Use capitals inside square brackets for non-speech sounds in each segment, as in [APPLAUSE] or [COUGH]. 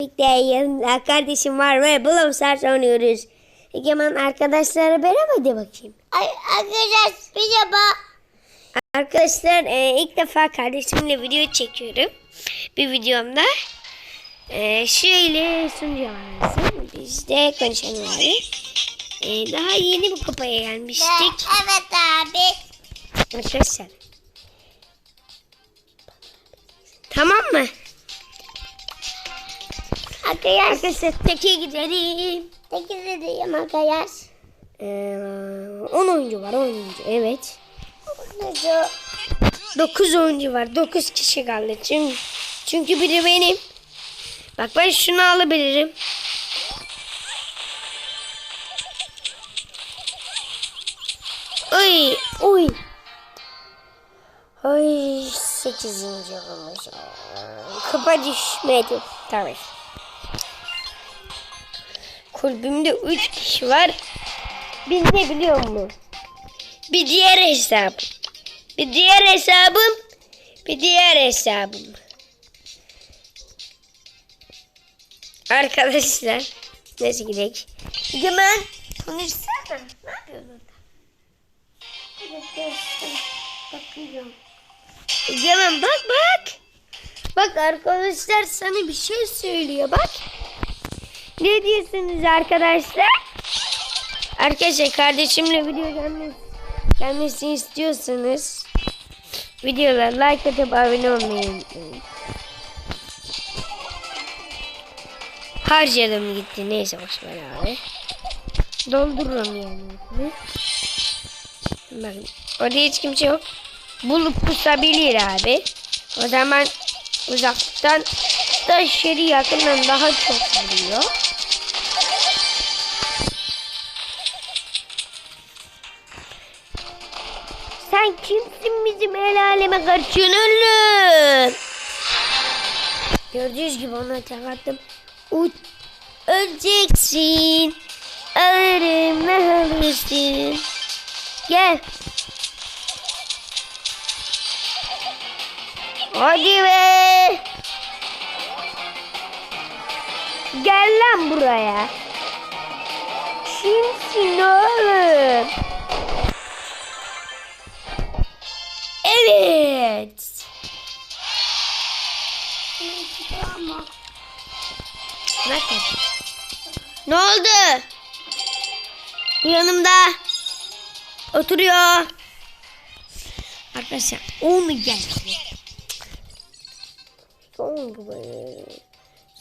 birlikte yanımda kardeşim var ve Brawl Stars oynuyoruz. Egemen arkadaşlara merhaba de bakayım. Ay, arkadaşlar merhaba. Arkadaşlar e, ilk defa kardeşimle video çekiyorum. Bir videomda. E, şöyle sunucu arası. Biz de konuşalım abi. E, daha yeni bir kupaya gelmiştik. Evet abi. Arkadaşlar. Tamam mı? Arkadaşlar teke gidelim. tekiz edeyim arkadaşlar. Ee, 10 oyuncu var 10 oyuncu evet. Nasıl? 9 oyuncu var 9 kişi kaldı çünkü, çünkü biri benim. Bak ben şunu alabilirim. Oy oy. Oy 8. olmuş. Kupa düşmedi. Tabii. Kulübümde 3 kişi var. Ne biliyor musun? Bir diğer hesap. Bir diğer hesabım. Bir diğer hesabım. Arkadaşlar. Neyse gidelim. Egemen. Konuşsana. Ne yapıyorsun orada? Bakıyorum. Egemen bak bak. Bak arkadaşlar sana bir şey söylüyor bak. Ne diyorsunuz arkadaşlar? Arkadaşlar kardeşimle video gelmesi, gelmesini istiyorsanız videolara like atıp abone olmayı unutmayın. Harcadım gitti. Neyse boşver abi. Doldururum yani. Bakın orada hiç kimse yok. Bulup pusabilir abi. O zaman uzaktan da yakından daha çok vuruyor. Sen kimsin bizim el aleme karışıyorsun oğlum? Gördüğünüz gibi ona tek attım. Ut öleceksin. Ne alırsın. Gel. Hadi be. Gel lan buraya. Kimsin oğlum? Bakın. Ne oldu? Yanımda. Oturuyor. Arkadaşlar 10 geldi. 10 gibi.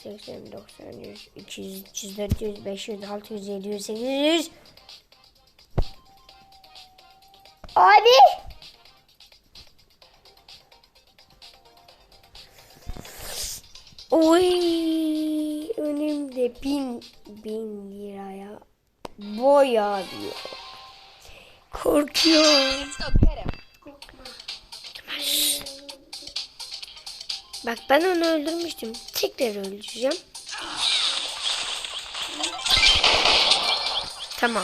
80, 90, 100, 200, 300, 400, 500, 600, 700, 800. Abi. Oy önümde bin bin liraya boya diyor. Korkuyorum. Bak ben onu öldürmüştüm. Tekrar öldüreceğim. Tamam.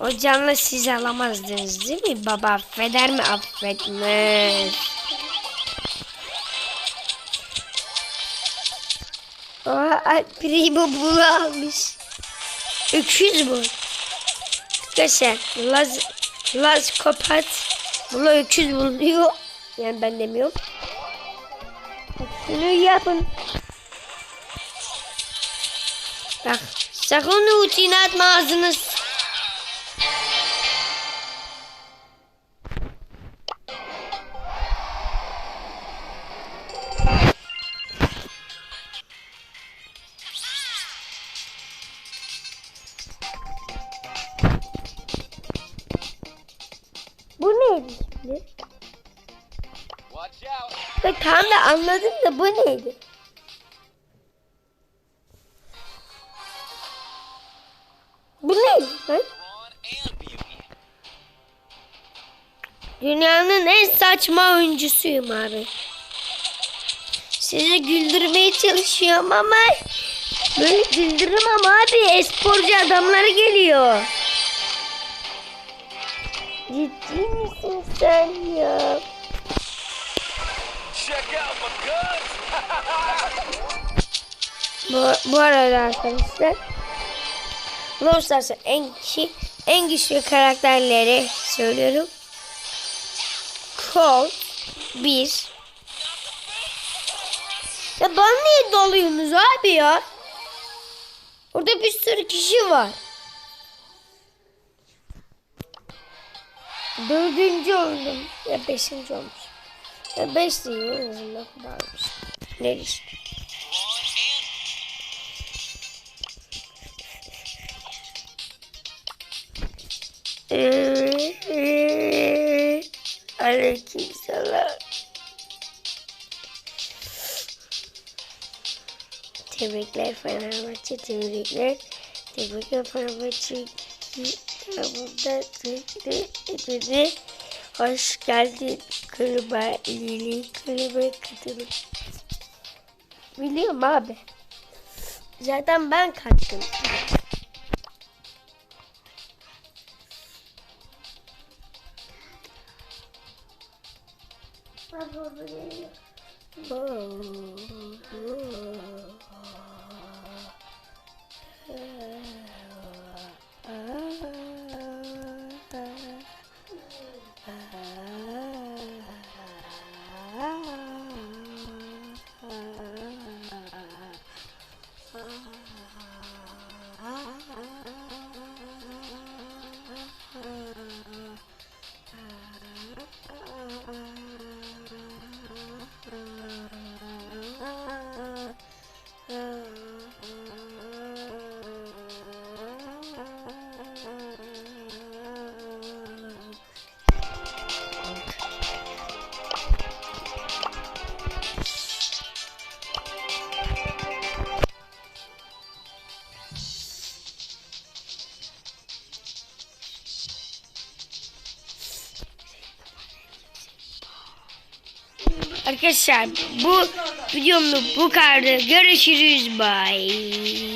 O canla siz alamazdınız değil mi? Baba affeder mi? Affetmez. Aa, Primo bunu almış. Öküz bu. Arkadaşlar Laz, Laz kapat. Bunu öküz buluyor. Yani ben demiyorum. Bak, Şunu yapın. Bak sakın ultini atma ağzınız. Out. Bak tamam da anladım da bu neydi? Bu neydi lan? Dünyanın en saçma oyuncusuyum abi. Sizi güldürmeye çalışıyorum ama böyle güldüremem abi. Esporcu adamları geliyor. Ciddi misin guns. [LAUGHS] Bu, bu arada arkadaşlar Brawl Stars'ın en kişi en güçlü karakterleri söylüyorum. Colt 1 Ya bana niye dalıyorsunuz abi ya? Orada bir sürü kişi var. Dördüncü oldum. Ya beşinci olmuş. Ya beş değil en azından varmış. Ne işte. Aleyküm selam. Tebrikler Fenerbahçe, tebrikler. Tebrikler Fenerbahçe. Burada dedi. Hoş geldin kulübe, lili kulübe katılım. Biliyorum abi. Zaten ben kattım. Arkadaşlar bu videomda bu kadar. Görüşürüz. Bye.